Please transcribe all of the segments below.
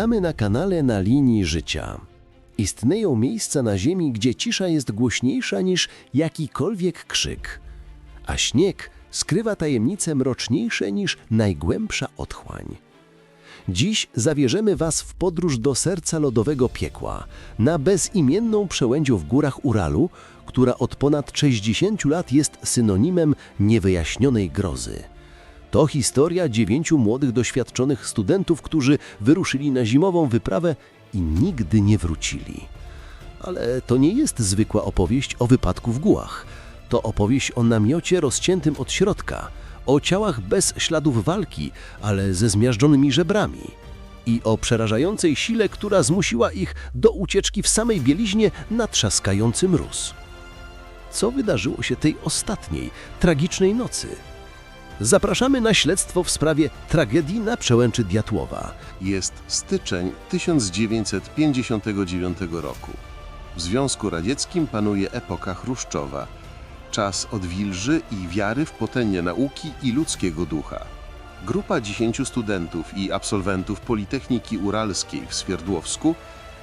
Witamy na kanale na linii życia. Istnieją miejsca na Ziemi, gdzie cisza jest głośniejsza niż jakikolwiek krzyk, a śnieg skrywa tajemnice mroczniejsze niż najgłębsza otchłań. Dziś zabierzemy Was w podróż do serca lodowego piekła, na bezimienną przełędzią w górach Uralu, która od ponad 60 lat jest synonimem niewyjaśnionej grozy. To historia dziewięciu młodych, doświadczonych studentów, którzy wyruszyli na zimową wyprawę i nigdy nie wrócili. Ale to nie jest zwykła opowieść o wypadku w gółach. To opowieść o namiocie rozciętym od środka, o ciałach bez śladów walki, ale ze zmiażdżonymi żebrami i o przerażającej sile, która zmusiła ich do ucieczki w samej bieliźnie na trzaskający mróz. Co wydarzyło się tej ostatniej, tragicznej nocy? Zapraszamy na śledztwo w sprawie tragedii na przełęczy Diatłowa. Jest styczeń 1959 roku. W Związku Radzieckim panuje epoka chruszczowa. Czas odwilży i wiary w potęgę nauki i ludzkiego ducha. Grupa 10 studentów i absolwentów Politechniki Uralskiej w Swierdłowsku,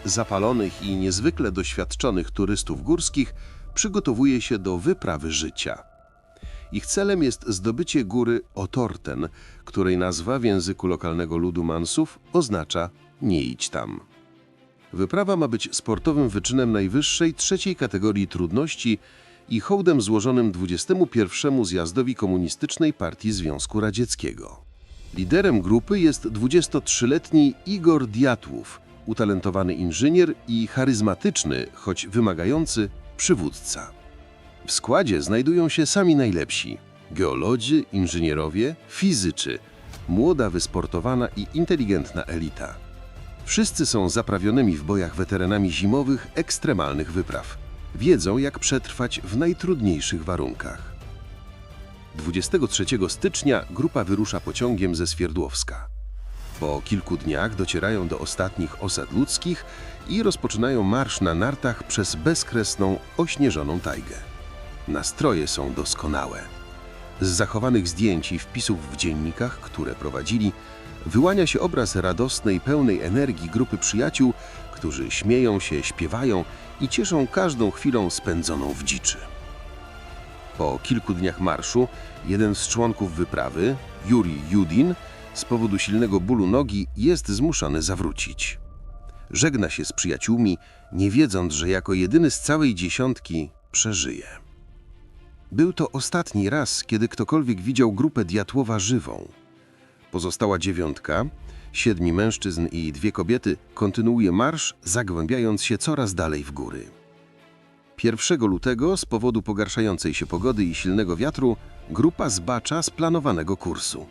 zapalonych i niezwykle doświadczonych turystów górskich, przygotowuje się do wyprawy życia. Ich celem jest zdobycie góry Otorten, której nazwa w języku lokalnego ludu Mansów oznacza nie idź tam. Wyprawa ma być sportowym wyczynem najwyższej trzeciej kategorii trudności i hołdem złożonym 21 zjazdowi Komunistycznej Partii Związku Radzieckiego. Liderem grupy jest 23-letni Igor Diatłów, utalentowany inżynier i charyzmatyczny, choć wymagający przywódca. W składzie znajdują się sami najlepsi: geolodzy, inżynierowie, fizyczy, młoda, wysportowana i inteligentna elita. Wszyscy są zaprawionymi w bojach weteranami zimowych, ekstremalnych wypraw. Wiedzą, jak przetrwać w najtrudniejszych warunkach. 23 stycznia grupa wyrusza pociągiem ze Swierdłowska. Po kilku dniach docierają do ostatnich osad ludzkich i rozpoczynają marsz na nartach przez bezkresną, ośnieżoną tajgę. Nastroje są doskonałe. Z zachowanych zdjęć i wpisów w dziennikach, które prowadzili, wyłania się obraz radosnej, pełnej energii grupy przyjaciół, którzy śmieją się, śpiewają i cieszą każdą chwilą spędzoną w dziczy. Po kilku dniach marszu jeden z członków wyprawy, Juri Judin, z powodu silnego bólu nogi jest zmuszony zawrócić. Żegna się z przyjaciółmi, nie wiedząc, że jako jedyny z całej dziesiątki przeżyje. Był to ostatni raz, kiedy ktokolwiek widział grupę Diatłowa żywą. Pozostała dziewiątka, siedmiu mężczyzn i dwie kobiety, kontynuuje marsz, zagłębiając się coraz dalej w góry. 1 lutego, z powodu pogarszającej się pogody i silnego wiatru, grupa zbacza z planowanego kursu.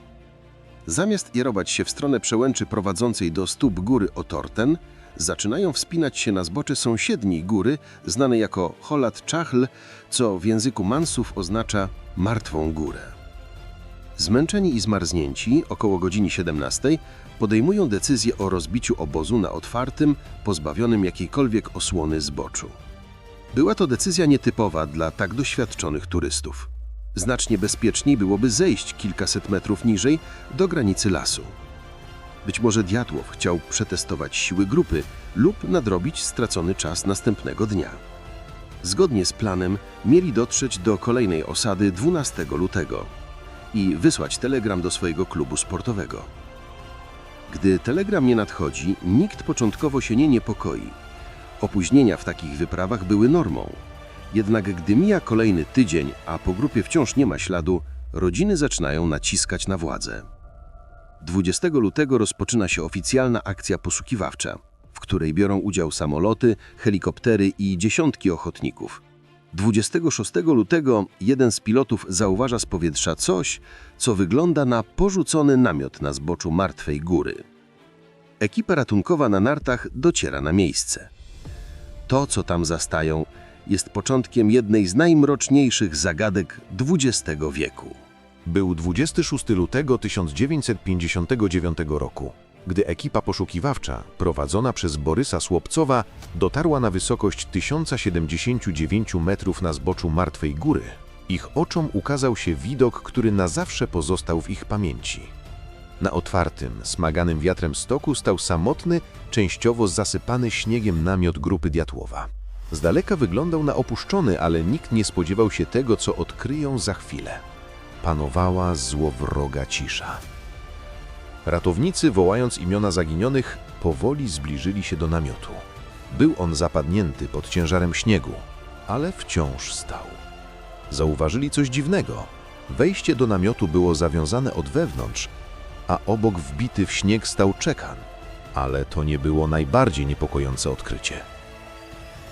Zamiast kierować się w stronę przełęczy prowadzącej do stóp góry Otorten, zaczynają wspinać się na zbocze sąsiedniej góry, znanej jako Holat Czachl, co w języku Mansów oznacza martwą górę. Zmęczeni i zmarznięci, około godziny 17, podejmują decyzję o rozbiciu obozu na otwartym, pozbawionym jakiejkolwiek osłony zboczu. Była to decyzja nietypowa dla tak doświadczonych turystów. Znacznie bezpieczniej byłoby zejść kilkaset metrów niżej do granicy lasu. Być może Diatłow chciał przetestować siły grupy lub nadrobić stracony czas następnego dnia. Zgodnie z planem mieli dotrzeć do kolejnej osady 12 lutego i wysłać telegram do swojego klubu sportowego. Gdy telegram nie nadchodzi, nikt początkowo się nie niepokoi. Opóźnienia w takich wyprawach były normą. Jednak gdy mija kolejny tydzień, a po grupie wciąż nie ma śladu, rodziny zaczynają naciskać na władzę. 20 lutego rozpoczyna się oficjalna akcja poszukiwawcza, w której biorą udział samoloty, helikoptery i dziesiątki ochotników. 26 lutego jeden z pilotów zauważa z powietrza coś, co wygląda na porzucony namiot na zboczu martwej góry. Ekipa ratunkowa na nartach dociera na miejsce. To, co tam zastają, jest początkiem jednej z najmroczniejszych zagadek XX wieku. Był 26 lutego 1959 roku, gdy ekipa poszukiwawcza, prowadzona przez Borysa Słopcowa, dotarła na wysokość 1079 metrów na zboczu Martwej Góry. Ich oczom ukazał się widok, który na zawsze pozostał w ich pamięci. Na otwartym, smaganym wiatrem stoku stał samotny, częściowo zasypany śniegiem namiot grupy Diatłowa. Z daleka wyglądał na opuszczony, ale nikt nie spodziewał się tego, co odkryją za chwilę. Panowała złowroga cisza. Ratownicy, wołając imiona zaginionych, powoli zbliżyli się do namiotu. Był on zapadnięty pod ciężarem śniegu, ale wciąż stał. Zauważyli coś dziwnego. Wejście do namiotu było zawiązane od wewnątrz, a obok wbity w śnieg stał czekan. Ale to nie było najbardziej niepokojące odkrycie.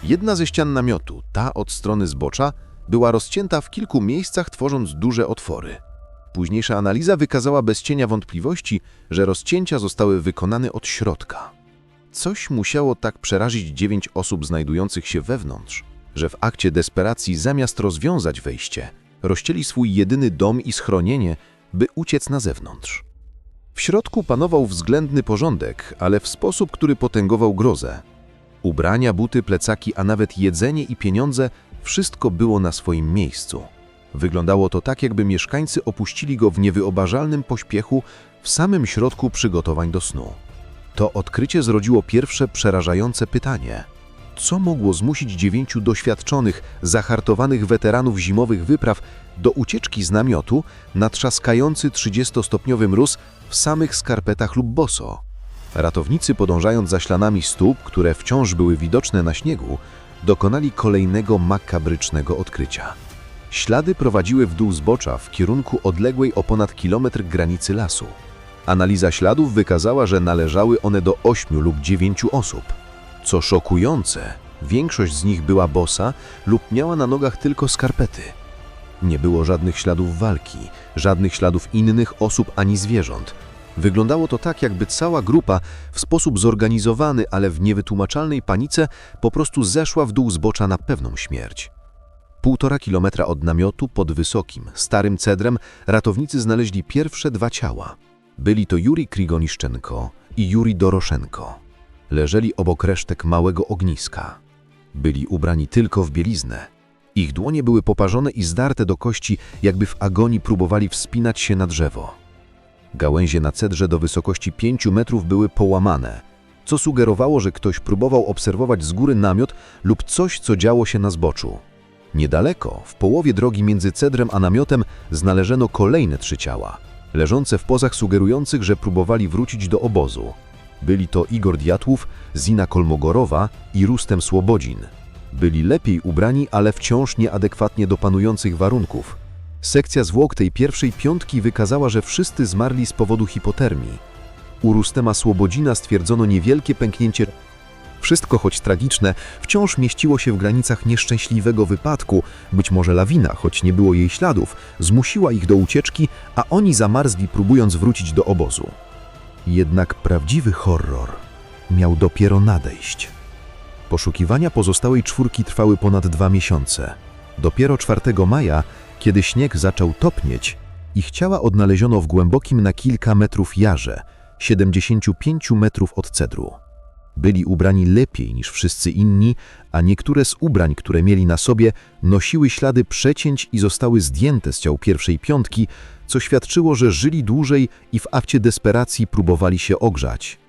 Jedna ze ścian namiotu, ta od strony zbocza, była rozcięta w kilku miejscach, tworząc duże otwory. Późniejsza analiza wykazała bez cienia wątpliwości, że rozcięcia zostały wykonane od środka. Coś musiało tak przerazić dziewięć osób znajdujących się wewnątrz, że w akcie desperacji zamiast rozwiązać wejście, rozcięli swój jedyny dom i schronienie, by uciec na zewnątrz. W środku panował względny porządek, ale w sposób, który potęgował grozę. Ubrania, buty, plecaki, a nawet jedzenie i pieniądze wszystko było na swoim miejscu. Wyglądało to tak, jakby mieszkańcy opuścili go w niewyobrażalnym pośpiechu w samym środku przygotowań do snu. To odkrycie zrodziło pierwsze przerażające pytanie. Co mogło zmusić dziewięciu doświadczonych, zahartowanych weteranów zimowych wypraw do ucieczki z namiotu na trzaskający 30-stopniowy mróz w samych skarpetach lub boso? Ratownicy, podążając za śladami stóp, które wciąż były widoczne na śniegu, dokonali kolejnego makabrycznego odkrycia. Ślady prowadziły w dół zbocza w kierunku odległej o ponad kilometr granicy lasu. Analiza śladów wykazała, że należały one do ośmiu lub dziewięciu osób. Co szokujące, większość z nich była bosa lub miała na nogach tylko skarpety. Nie było żadnych śladów walki, żadnych śladów innych osób ani zwierząt. Wyglądało to tak, jakby cała grupa w sposób zorganizowany, ale w niewytłumaczalnej panice po prostu zeszła w dół zbocza na pewną śmierć. Półtora kilometra od namiotu pod wysokim, starym cedrem ratownicy znaleźli pierwsze dwa ciała. Byli to Juri Krigoniszczenko i Juri Doroszenko. Leżeli obok resztek małego ogniska. Byli ubrani tylko w bieliznę. Ich dłonie były poparzone i zdarte do kości, jakby w agonii próbowali wspinać się na drzewo. Gałęzie na cedrze do wysokości 5 metrów były połamane, co sugerowało, że ktoś próbował obserwować z góry namiot lub coś, co działo się na zboczu. Niedaleko, w połowie drogi między cedrem a namiotem, znaleziono kolejne trzy ciała, leżące w pozach sugerujących, że próbowali wrócić do obozu. Byli to Igor Diatłów, Zina Kolmogorowa i Rustem Słobodzin. Byli lepiej ubrani, ale wciąż nieadekwatnie do panujących warunków. Sekcja zwłok tej pierwszej piątki wykazała, że wszyscy zmarli z powodu hipotermii. U Rustema Słobodzina stwierdzono niewielkie pęknięcie. Wszystko, choć tragiczne, wciąż mieściło się w granicach nieszczęśliwego wypadku. Być może lawina, choć nie było jej śladów, zmusiła ich do ucieczki, a oni zamarzli, próbując wrócić do obozu. Jednak prawdziwy horror miał dopiero nadejść. Poszukiwania pozostałej czwórki trwały ponad dwa miesiące. Dopiero 4 maja, kiedy śnieg zaczął topnieć, ich ciała odnaleziono w głębokim na kilka metrów jarze, 75 metrów od cedru. Byli ubrani lepiej niż wszyscy inni, a niektóre z ubrań, które mieli na sobie, nosiły ślady przecięć i zostały zdjęte z ciał pierwszej piątki, co świadczyło, że żyli dłużej i w afcie desperacji próbowali się ogrzać.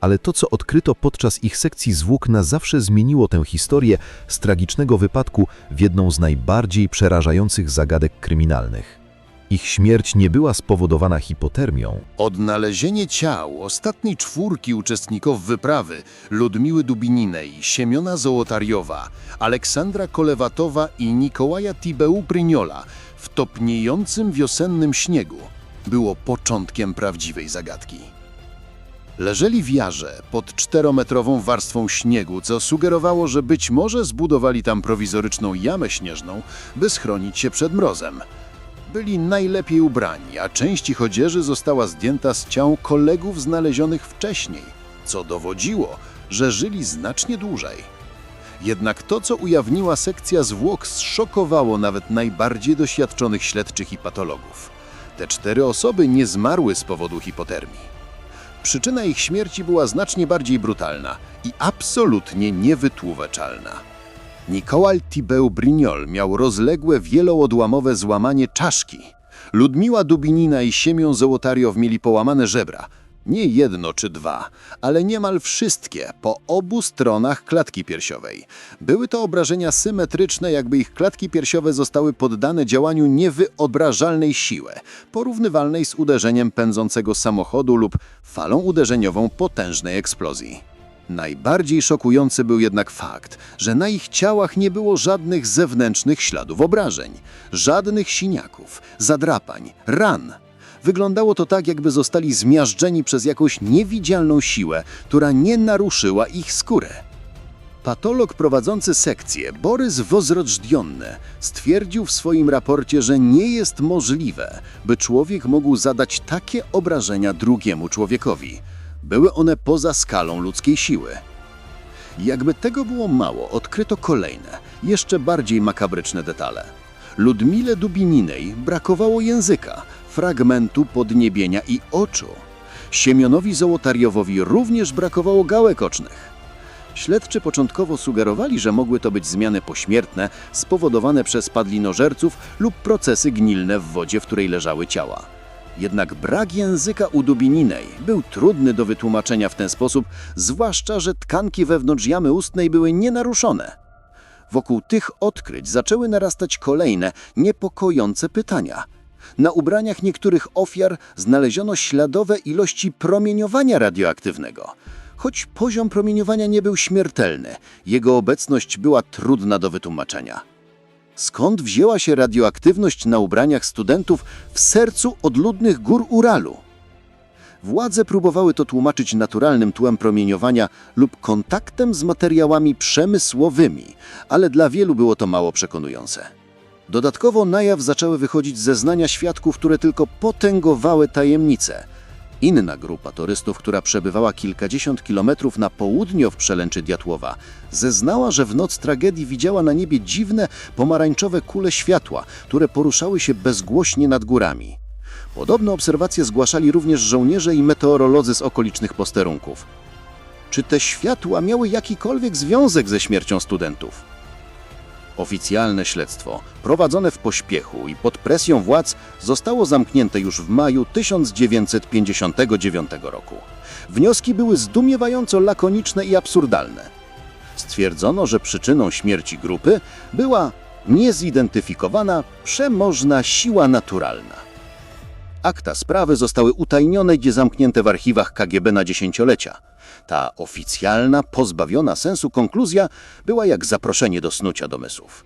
Ale to, co odkryto podczas ich sekcji zwłok, na zawsze zmieniło tę historię z tragicznego wypadku w jedną z najbardziej przerażających zagadek kryminalnych. Ich śmierć nie była spowodowana hipotermią, Odnalezienie ciał ostatniej czwórki uczestników wyprawy Ludmiły Dubininej, Siemiona Zołotariowa, Aleksandra Kolewatowa i Nikołaja Tibeu-Pryniola w topniejącym wiosennym śniegu było początkiem prawdziwej zagadki. Leżeli w jarze pod czterometrową warstwą śniegu, co sugerowało, że być może zbudowali tam prowizoryczną jamę śnieżną, by schronić się przed mrozem. Byli najlepiej ubrani, a część ich odzieży została zdjęta z ciał kolegów znalezionych wcześniej, co dowodziło, że żyli znacznie dłużej. Jednak to, co ujawniła sekcja zwłok, zszokowało nawet najbardziej doświadczonych śledczych i patologów. Te cztery osoby nie zmarły z powodu hipotermii. Przyczyna ich śmierci była znacznie bardziej brutalna i absolutnie niewytłumaczalna. Nicolas Thibaut Brignol miał rozległe wieloodłamowe złamanie czaszki. Ludmiła Dubinina i Siemion Zołotariow mieli połamane żebra. Nie jedno czy dwa, ale niemal wszystkie po obu stronach klatki piersiowej. Były to obrażenia symetryczne, jakby ich klatki piersiowe zostały poddane działaniu niewyobrażalnej siły, porównywalnej z uderzeniem pędzącego samochodu lub falą uderzeniową potężnej eksplozji. Najbardziej szokujący był jednak fakt, że na ich ciałach nie było żadnych zewnętrznych śladów obrażeń, żadnych siniaków, zadrapań, ran. Wyglądało to tak, jakby zostali zmiażdżeni przez jakąś niewidzialną siłę, która nie naruszyła ich skórę. Patolog prowadzący sekcję, Borys Wozrodżdionny, stwierdził w swoim raporcie, że nie jest możliwe, by człowiek mógł zadać takie obrażenia drugiemu człowiekowi. Były one poza skalą ludzkiej siły. Jakby tego było mało, odkryto kolejne, jeszcze bardziej makabryczne detale. Ludmile Dubininej brakowało języka, fragmentu podniebienia i oczu. Siemionowi Zołotariowowi również brakowało gałek ocznych. Śledczy początkowo sugerowali, że mogły to być zmiany pośmiertne spowodowane przez padlinożerców lub procesy gnilne w wodzie, w której leżały ciała. Jednak brak języka u Dubininej był trudny do wytłumaczenia w ten sposób, zwłaszcza, że tkanki wewnątrz jamy ustnej były nienaruszone. Wokół tych odkryć zaczęły narastać kolejne, niepokojące pytania. Na ubraniach niektórych ofiar znaleziono śladowe ilości promieniowania radioaktywnego. Choć poziom promieniowania nie był śmiertelny, jego obecność była trudna do wytłumaczenia. Skąd wzięła się radioaktywność na ubraniach studentów w sercu odludnych gór Uralu? Władze próbowały to tłumaczyć naturalnym tłem promieniowania lub kontaktem z materiałami przemysłowymi, ale dla wielu było to mało przekonujące. Dodatkowo na jaw zaczęły wychodzić zeznania świadków, które tylko potęgowały tajemnicę. Inna grupa turystów, która przebywała kilkadziesiąt kilometrów na południe od przelęczy Diatłowa, zeznała, że w noc tragedii widziała na niebie dziwne, pomarańczowe kule światła, które poruszały się bezgłośnie nad górami. Podobne obserwacje zgłaszali również żołnierze i meteorolodzy z okolicznych posterunków. Czy te światła miały jakikolwiek związek ze śmiercią studentów? Oficjalne śledztwo, prowadzone w pośpiechu i pod presją władz, zostało zamknięte już w maju 1959 roku. Wnioski były zdumiewająco lakoniczne i absurdalne. Stwierdzono, że przyczyną śmierci grupy była niezidentyfikowana, przemożna siła naturalna. Akta sprawy zostały utajnione i zamknięte w archiwach KGB na dziesięciolecia. Ta oficjalna, pozbawiona sensu konkluzja była jak zaproszenie do snucia domysłów.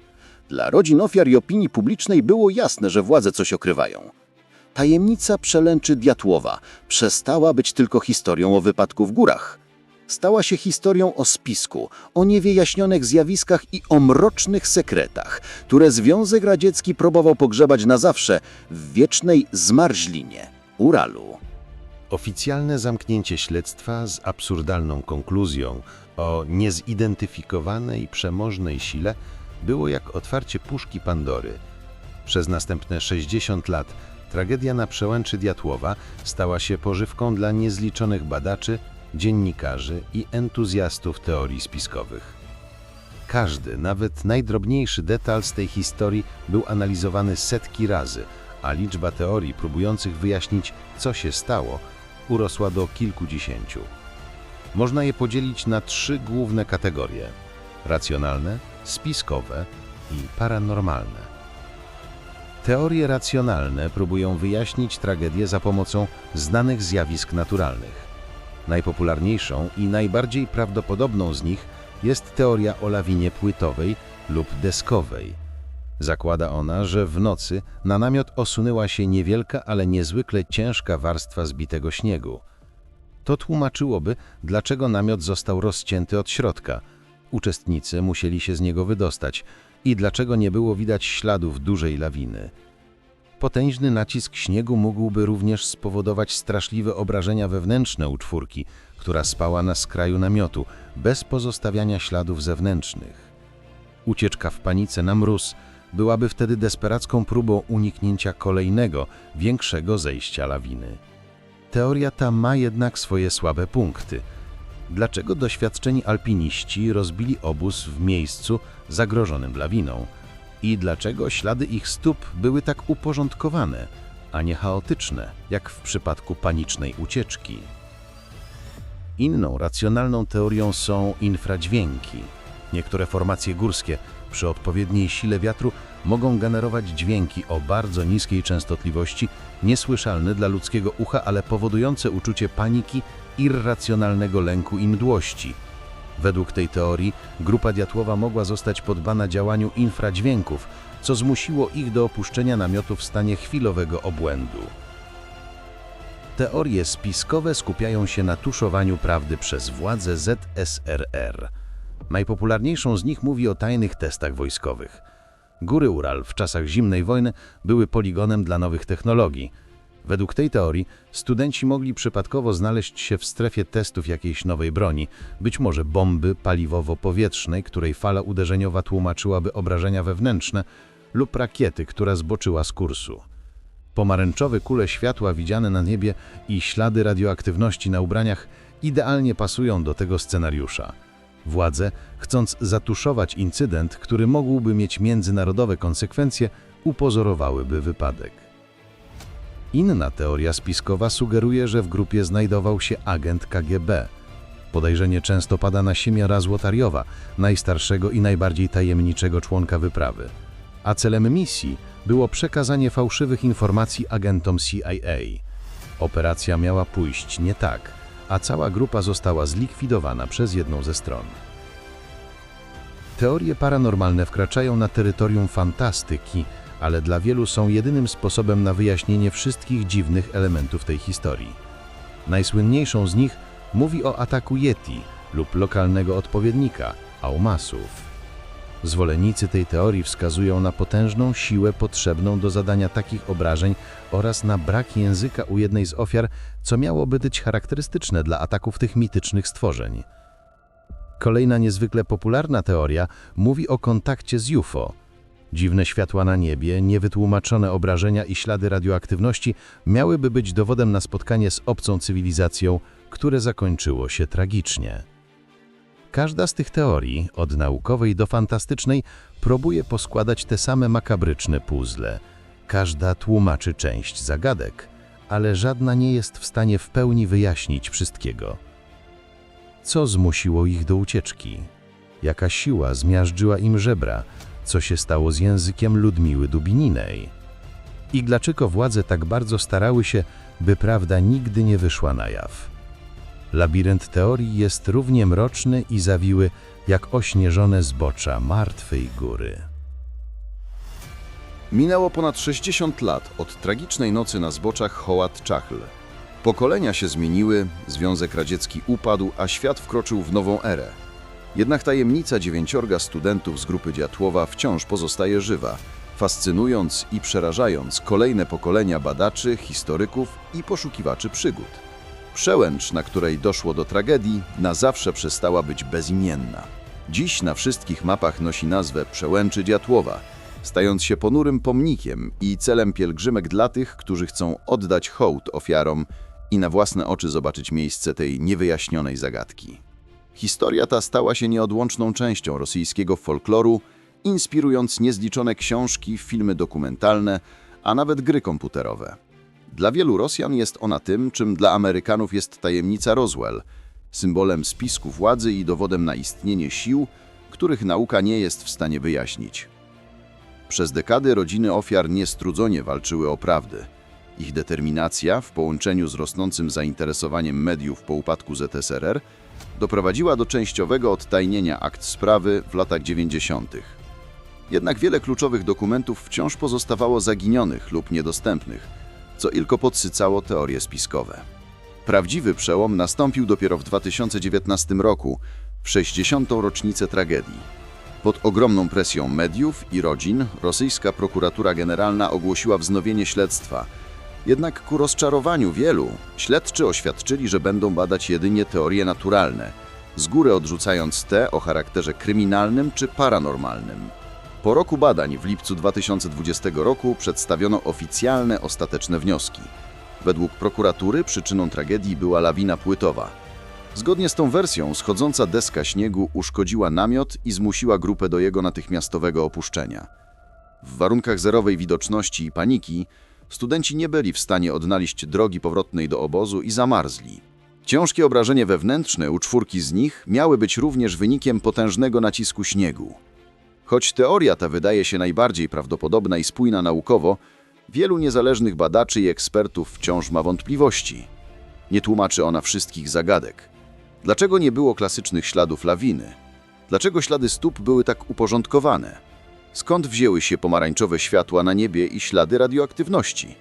Dla rodzin ofiar i opinii publicznej było jasne, że władze coś okrywają. Tajemnica przelęczy Diatłowa przestała być tylko historią o wypadku w górach. Stała się historią o spisku, o niewyjaśnionych zjawiskach i o mrocznych sekretach, które Związek Radziecki próbował pogrzebać na zawsze w wiecznej zmarzlinie Uralu. Oficjalne zamknięcie śledztwa z absurdalną konkluzją o niezidentyfikowanej przemożnej sile było jak otwarcie puszki Pandory. Przez następne 60 lat tragedia na przełęczy Diatłowa stała się pożywką dla niezliczonych badaczy, dziennikarzy i entuzjastów teorii spiskowych. Każdy, nawet najdrobniejszy detal z tej historii był analizowany setki razy, a liczba teorii próbujących wyjaśnić, co się stało, urosła do kilkudziesięciu. Można je podzielić na trzy główne kategorie: racjonalne, spiskowe i paranormalne. Teorie racjonalne próbują wyjaśnić tragedię za pomocą znanych zjawisk naturalnych. Najpopularniejszą i najbardziej prawdopodobną z nich jest teoria o lawinie płytowej lub deskowej. Zakłada ona, że w nocy na namiot osunęła się niewielka, ale niezwykle ciężka warstwa zbitego śniegu. To tłumaczyłoby, dlaczego namiot został rozcięty od środka. Uczestnicy musieli się z niego wydostać i dlaczego nie było widać śladów dużej lawiny. Potężny nacisk śniegu mógłby również spowodować straszliwe obrażenia wewnętrzne u czwórki, która spała na skraju namiotu, bez pozostawiania śladów zewnętrznych. Ucieczka w panice na mróz byłaby wtedy desperacką próbą uniknięcia kolejnego, większego zejścia lawiny. Teoria ta ma jednak swoje słabe punkty. Dlaczego doświadczeni alpiniści rozbili obóz w miejscu zagrożonym lawiną? I dlaczego ślady ich stóp były tak uporządkowane? a nie chaotyczne, jak w przypadku panicznej ucieczki. Inną racjonalną teorią są infradźwięki. Niektóre formacje górskie przy odpowiedniej sile wiatru mogą generować dźwięki o bardzo niskiej częstotliwości, niesłyszalne dla ludzkiego ucha, ale powodujące uczucie paniki, irracjonalnego lęku i mdłości. Według tej teorii grupa Diatłowa mogła zostać poddana działaniu infradźwięków, co zmusiło ich do opuszczenia namiotu w stanie chwilowego obłędu. Teorie spiskowe skupiają się na tuszowaniu prawdy przez władze ZSRR. Najpopularniejszą z nich mówi o tajnych testach wojskowych. Góry Ural w czasach zimnej wojny były poligonem dla nowych technologii. Według tej teorii studenci mogli przypadkowo znaleźć się w strefie testów jakiejś nowej broni, być może bomby paliwowo-powietrznej, której fala uderzeniowa tłumaczyłaby obrażenia wewnętrzne, lub rakiety, która zboczyła z kursu. Pomarańczowe kule światła widziane na niebie i ślady radioaktywności na ubraniach idealnie pasują do tego scenariusza. Władze, chcąc zatuszować incydent, który mógłby mieć międzynarodowe konsekwencje, upozorowałyby wypadek. Inna teoria spiskowa sugeruje, że w grupie znajdował się agent KGB. Podejrzenie często pada na Siemiora Złotariowa, najstarszego i najbardziej tajemniczego członka wyprawy. A celem misji było przekazanie fałszywych informacji agentom CIA. Operacja miała pójść nie tak, a cała grupa została zlikwidowana przez jedną ze stron. Teorie paranormalne wkraczają na terytorium fantastyki, ale dla wielu są jedynym sposobem na wyjaśnienie wszystkich dziwnych elementów tej historii. Najsłynniejszą z nich mówi o ataku Yeti lub lokalnego odpowiednika Aumasów. Zwolennicy tej teorii wskazują na potężną siłę potrzebną do zadania takich obrażeń oraz na brak języka u jednej z ofiar, co miałoby być charakterystyczne dla ataków tych mitycznych stworzeń. Kolejna niezwykle popularna teoria mówi o kontakcie z UFO. Dziwne światła na niebie, niewytłumaczone obrażenia i ślady radioaktywności miałyby być dowodem na spotkanie z obcą cywilizacją, które zakończyło się tragicznie. Każda z tych teorii, od naukowej do fantastycznej, próbuje poskładać te same makabryczne puzzle. Każda tłumaczy część zagadek, ale żadna nie jest w stanie w pełni wyjaśnić wszystkiego. Co zmusiło ich do ucieczki? Jaka siła zmiażdżyła im żebra? Co się stało z językiem Ludmiły Dubininej? I dlaczego władze tak bardzo starały się, by prawda nigdy nie wyszła na jaw? Labirynt teorii jest równie mroczny i zawiły, jak ośnieżone zbocza martwej góry. Minęło ponad 60 lat od tragicznej nocy na zboczach Hoład-Czachl. Pokolenia się zmieniły, Związek Radziecki upadł, a świat wkroczył w nową erę. Jednak tajemnica dziewięciorga studentów z grupy Diatłowa wciąż pozostaje żywa, fascynując i przerażając kolejne pokolenia badaczy, historyków i poszukiwaczy przygód. Przełęcz, na której doszło do tragedii, na zawsze przestała być bezimienna. Dziś na wszystkich mapach nosi nazwę Przełęczy Diatłowa, stając się ponurym pomnikiem i celem pielgrzymek dla tych, którzy chcą oddać hołd ofiarom i na własne oczy zobaczyć miejsce tej niewyjaśnionej zagadki. Historia ta stała się nieodłączną częścią rosyjskiego folkloru, inspirując niezliczone książki, filmy dokumentalne, a nawet gry komputerowe. Dla wielu Rosjan jest ona tym, czym dla Amerykanów jest tajemnica Roswell, symbolem spisku władzy i dowodem na istnienie sił, których nauka nie jest w stanie wyjaśnić. Przez dekady rodziny ofiar niestrudzonie walczyły o prawdę. Ich determinacja, w połączeniu z rosnącym zainteresowaniem mediów po upadku ZSRR, doprowadziła do częściowego odtajnienia akt sprawy w latach 90. Jednak wiele kluczowych dokumentów wciąż pozostawało zaginionych lub niedostępnych, co tylko podsycało teorie spiskowe. Prawdziwy przełom nastąpił dopiero w 2019 roku, w 60. rocznicę tragedii. Pod ogromną presją mediów i rodzin rosyjska prokuratura generalna ogłosiła wznowienie śledztwa. Jednak ku rozczarowaniu wielu, śledczy oświadczyli, że będą badać jedynie teorie naturalne, z góry odrzucając te o charakterze kryminalnym czy paranormalnym. Po roku badań w lipcu 2020 roku przedstawiono oficjalne ostateczne wnioski. Według prokuratury przyczyną tragedii była lawina płytowa. Zgodnie z tą wersją schodząca deska śniegu uszkodziła namiot i zmusiła grupę do jego natychmiastowego opuszczenia. W warunkach zerowej widoczności i paniki studenci nie byli w stanie odnaleźć drogi powrotnej do obozu i zamarzli. Ciężkie obrażenie wewnętrzne u czwórki z nich miały być również wynikiem potężnego nacisku śniegu. Choć teoria ta wydaje się najbardziej prawdopodobna i spójna naukowo, wielu niezależnych badaczy i ekspertów wciąż ma wątpliwości. Nie tłumaczy ona wszystkich zagadek. Dlaczego nie było klasycznych śladów lawiny? Dlaczego ślady stóp były tak uporządkowane? Skąd wzięły się pomarańczowe światła na niebie i ślady radioaktywności?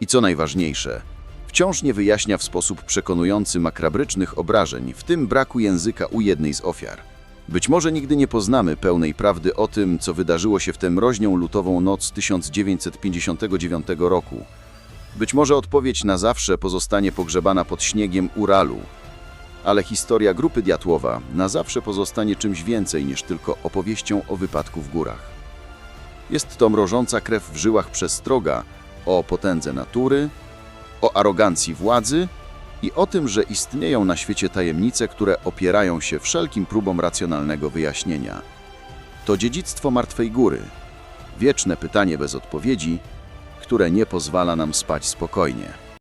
I co najważniejsze, wciąż nie wyjaśnia w sposób przekonujący makabrycznych obrażeń, w tym braku języka u jednej z ofiar. Być może nigdy nie poznamy pełnej prawdy o tym, co wydarzyło się w tę mroźnią lutową noc 1959 roku. Być może odpowiedź na zawsze pozostanie pogrzebana pod śniegiem Uralu, ale historia grupy Diatłowa na zawsze pozostanie czymś więcej niż tylko opowieścią o wypadku w górach. Jest to mrożąca krew w żyłach przestroga o potędze natury, o arogancji władzy i o tym, że istnieją na świecie tajemnice, które opierają się wszelkim próbom racjonalnego wyjaśnienia. To dziedzictwo martwej góry, wieczne pytanie bez odpowiedzi, które nie pozwala nam spać spokojnie.